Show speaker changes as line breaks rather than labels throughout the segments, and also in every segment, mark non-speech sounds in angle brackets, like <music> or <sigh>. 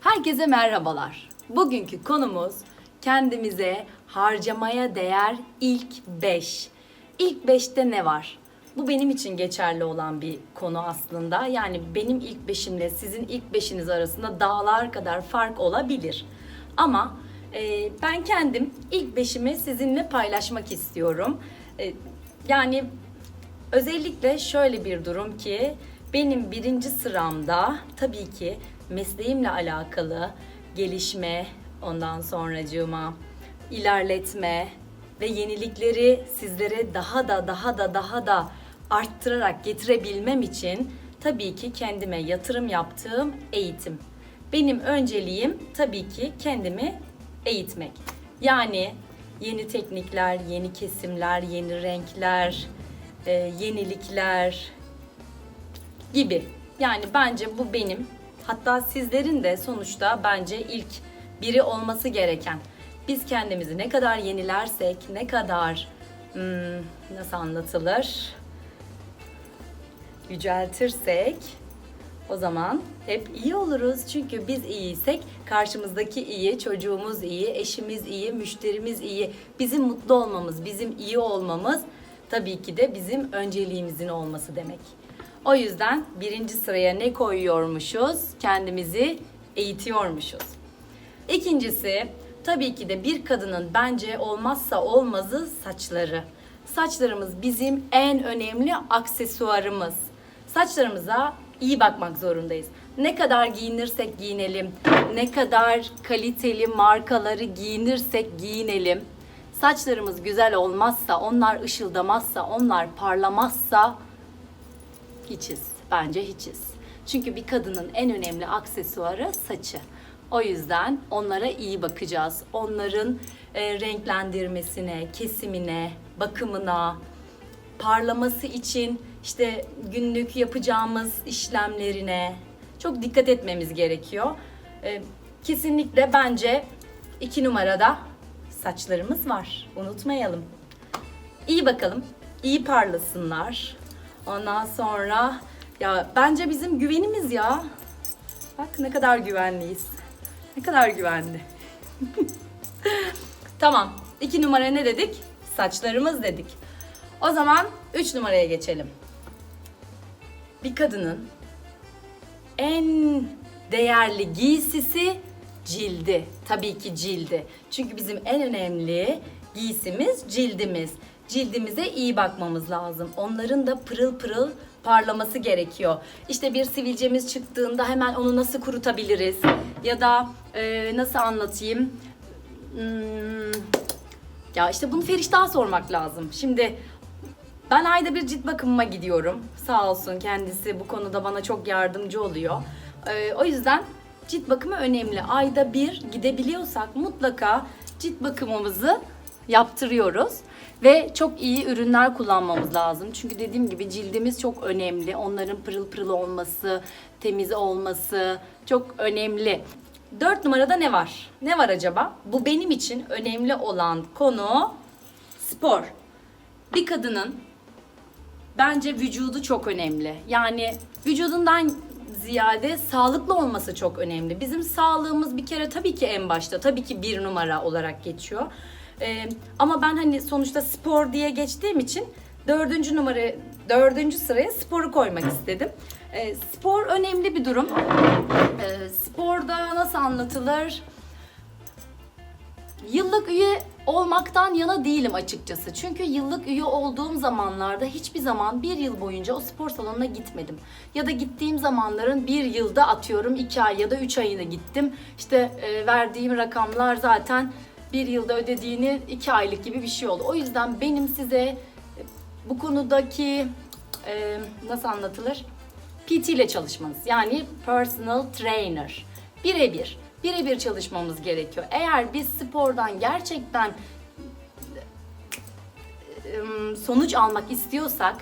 Herkese merhabalar. Bugünkü konumuz kendimize harcamaya değer ilk 5. İlk 5'te ne var? Bu benim için geçerli olan bir konu aslında. Yani benim ilk beşimle sizin ilk beşiniz arasında dağlar kadar fark olabilir. Ama e, ben kendim ilk beşimi sizinle paylaşmak istiyorum. E, yani Özellikle şöyle bir durum ki benim birinci sıramda tabii ki mesleğimle alakalı gelişme, ondan sonracığıma ilerletme ve yenilikleri sizlere daha da daha da daha da arttırarak getirebilmem için tabii ki kendime yatırım yaptığım eğitim. Benim önceliğim tabii ki kendimi eğitmek. Yani yeni teknikler, yeni kesimler, yeni renkler, e, yenilikler gibi. Yani bence bu benim hatta sizlerin de sonuçta bence ilk biri olması gereken. Biz kendimizi ne kadar yenilersek, ne kadar hmm, nasıl anlatılır? Yüceltirsek o zaman hep iyi oluruz. Çünkü biz iyiysek karşımızdaki iyi, çocuğumuz iyi, eşimiz iyi, müşterimiz iyi. Bizim mutlu olmamız, bizim iyi olmamız tabii ki de bizim önceliğimizin olması demek. O yüzden birinci sıraya ne koyuyormuşuz? Kendimizi eğitiyormuşuz. İkincisi tabii ki de bir kadının bence olmazsa olmazı saçları. Saçlarımız bizim en önemli aksesuarımız. Saçlarımıza iyi bakmak zorundayız. Ne kadar giyinirsek giyinelim, ne kadar kaliteli markaları giyinirsek giyinelim. Saçlarımız güzel olmazsa, onlar ışıldamazsa, onlar parlamazsa hiçiz. Bence hiçiz. Çünkü bir kadının en önemli aksesuarı saçı. O yüzden onlara iyi bakacağız. Onların e, renklendirmesine, kesimine, bakımına, parlaması için işte günlük yapacağımız işlemlerine çok dikkat etmemiz gerekiyor. E, kesinlikle bence iki numarada saçlarımız var. Unutmayalım. İyi bakalım. iyi parlasınlar. Ondan sonra ya bence bizim güvenimiz ya. Bak ne kadar güvenliyiz. Ne kadar güvenli. <laughs> tamam. İki numara ne dedik? Saçlarımız dedik. O zaman üç numaraya geçelim. Bir kadının en değerli giysisi cildi. Tabii ki cildi. Çünkü bizim en önemli giysimiz cildimiz. Cildimize iyi bakmamız lazım. Onların da pırıl pırıl parlaması gerekiyor. İşte bir sivilcemiz çıktığında hemen onu nasıl kurutabiliriz? Ya da e, nasıl anlatayım? Hmm, ya işte bunu Feriştah'a sormak lazım. Şimdi ben ayda bir cilt bakımıma gidiyorum. Sağ olsun kendisi bu konuda bana çok yardımcı oluyor. Ee, o yüzden cilt bakımı önemli. Ayda bir gidebiliyorsak mutlaka cilt bakımımızı yaptırıyoruz. Ve çok iyi ürünler kullanmamız lazım. Çünkü dediğim gibi cildimiz çok önemli. Onların pırıl pırıl olması, temiz olması çok önemli. Dört numarada ne var? Ne var acaba? Bu benim için önemli olan konu spor. Bir kadının bence vücudu çok önemli. Yani vücudundan ziyade sağlıklı olması çok önemli. Bizim sağlığımız bir kere tabii ki en başta, tabii ki bir numara olarak geçiyor. Ee, ama ben hani sonuçta spor diye geçtiğim için dördüncü numara, dördüncü sıraya sporu koymak istedim. Ee, spor önemli bir durum. Ee, sporda nasıl anlatılır? Yıllık üye olmaktan yana değilim açıkçası. Çünkü yıllık üye olduğum zamanlarda hiçbir zaman bir yıl boyunca o spor salonuna gitmedim. Ya da gittiğim zamanların bir yılda atıyorum iki ay ya da üç ayını gittim. İşte e, verdiğim rakamlar zaten bir yılda ödediğini iki aylık gibi bir şey oldu. O yüzden benim size e, bu konudaki e, nasıl anlatılır? PT ile çalışmanız yani personal trainer. Birebir, birebir çalışmamız gerekiyor. Eğer biz spordan gerçekten ım, sonuç almak istiyorsak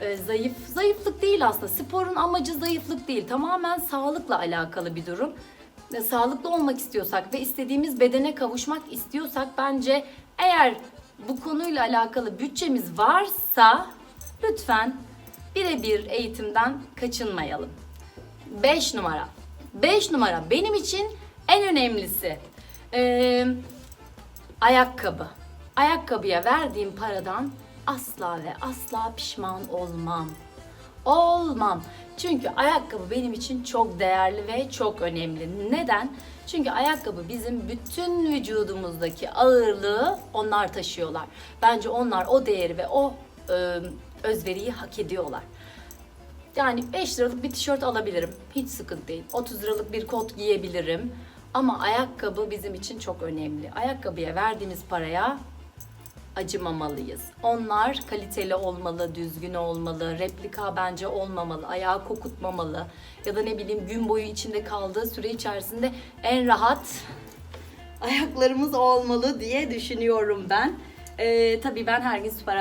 e, zayıf, zayıflık değil aslında. Sporun amacı zayıflık değil. Tamamen sağlıkla alakalı bir durum. E, Sağlıklı olmak istiyorsak ve istediğimiz bedene kavuşmak istiyorsak bence eğer bu konuyla alakalı bütçemiz varsa lütfen birebir eğitimden kaçınmayalım. 5 numara. 5 numara benim için en önemlisi. Ee, ayakkabı. Ayakkabıya verdiğim paradan asla ve asla pişman olmam. Olmam. Çünkü ayakkabı benim için çok değerli ve çok önemli. Neden? Çünkü ayakkabı bizim bütün vücudumuzdaki ağırlığı onlar taşıyorlar. Bence onlar o değeri ve o e, özveriyi hak ediyorlar. Yani 5 liralık bir tişört alabilirim. Hiç sıkıntı değil. 30 liralık bir kot giyebilirim. Ama ayakkabı bizim için çok önemli. Ayakkabıya verdiğimiz paraya acımamalıyız. Onlar kaliteli olmalı, düzgün olmalı, replika bence olmamalı, ayağı kokutmamalı ya da ne bileyim gün boyu içinde kaldığı süre içerisinde en rahat ayaklarımız olmalı diye düşünüyorum ben. Ee, tabii ben her gün spor,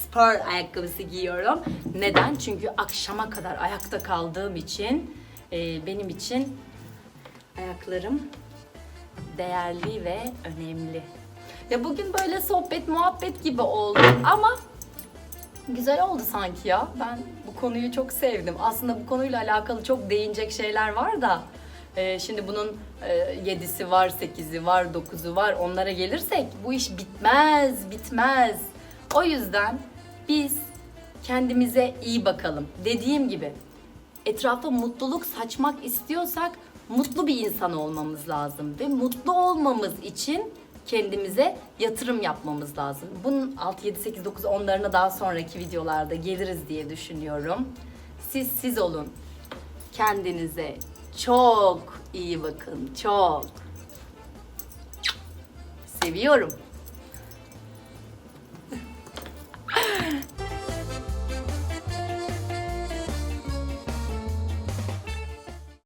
spor ayakkabısı giyiyorum. Neden? Çünkü akşama kadar ayakta kaldığım için e, benim için ayaklarım değerli ve önemli. Ya bugün böyle sohbet muhabbet gibi oldu ama güzel oldu sanki ya. Ben bu konuyu çok sevdim. Aslında bu konuyla alakalı çok değinecek şeyler var da e, şimdi bunun e, yedisi var, sekizi var, dokuzu var. Onlara gelirsek bu iş bitmez, bitmez. O yüzden biz kendimize iyi bakalım. Dediğim gibi etrafa mutluluk saçmak istiyorsak mutlu bir insan olmamız lazım ve mutlu olmamız için kendimize yatırım yapmamız lazım. Bunun 6 7 8 9 onlarına daha sonraki videolarda geliriz diye düşünüyorum. Siz siz olun. Kendinize çok iyi bakın. Çok. Seviyorum.